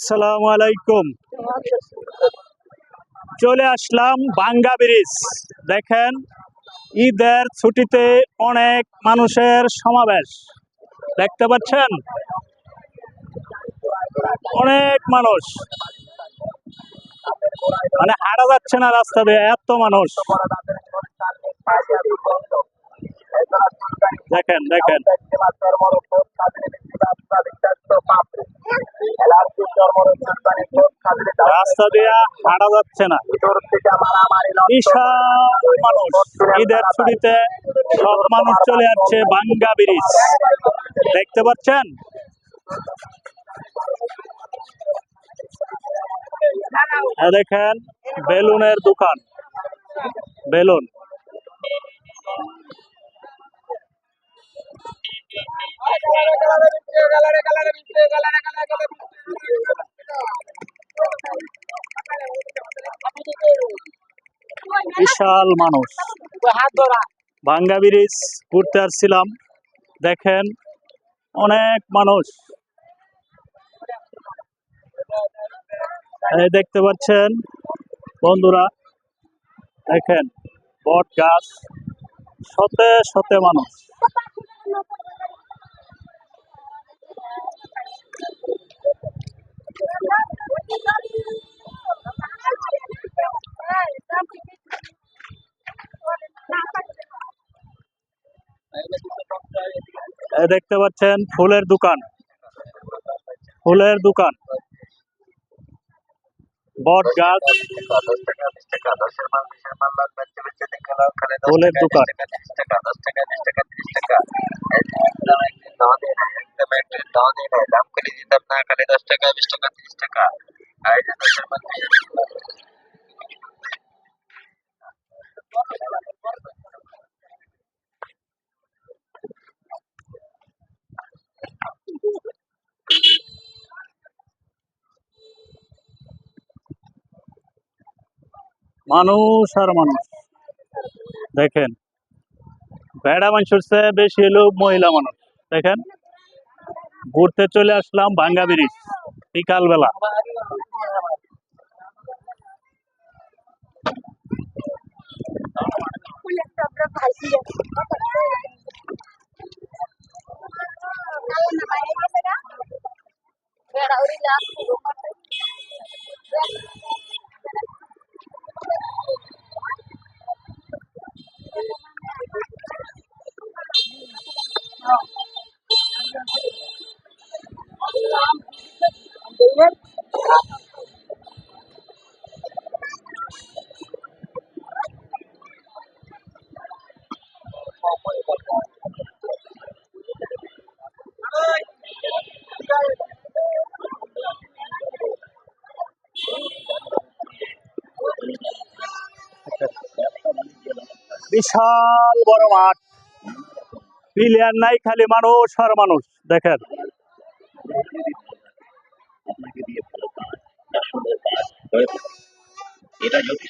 আসসালামু আলাইকুম। চলে আসলাম বাঙ্গা ব্রিজ। দেখেন, ঈদের ছুটিতে অনেক মানুষের সমাবেশ। দেখতে পাচ্ছেন? অনেক মানুষ। মানে হারা যাচ্ছে না রাস্তা দিয়ে, এত মানুষ। দেখেন দেখেন। রাস্তা দিয়ে হাঁটা যাচ্ছে না। বিশাল মানুষ। ঈদের ছুটিতে সব মানুষ চলে যাচ্ছে বাঙ্গা ব্রিজ। দেখতে পাচ্ছেন? এ দেখেন, বেলুনের দোকান। বেলুন। বিশাল মানুষ। ভাঙ্গা ব্রিজ ঘুরতে আসছিলাম। দেখেন, অনেক মানুষ। দেখতে পাচ্ছেন, বন্ধুরা, দেখেন, বট গাছ, শতে শতে মানুষ। দেখতে পাচ্ছেন ফুলের দোকান। ফুলের দোকান। বট গাছ। ফুলের দোকান। দশ টাকা বিশ টাকা তিরিশ টাকা বিশ এই মানুষ আর মানুষ। দেখেন, বেড়া মানুষের চেয়ে বেশি হলো মহিলা মানুষ। দেখেন, ঘুরতে চলে আসলাম ভাঙ্গা ব্রিজ বিকাল বেলা বিশাল বড় মাঠ প্লেয়ার নাই খালি মানুষ আর মানুষ দেখেন। এটা যদি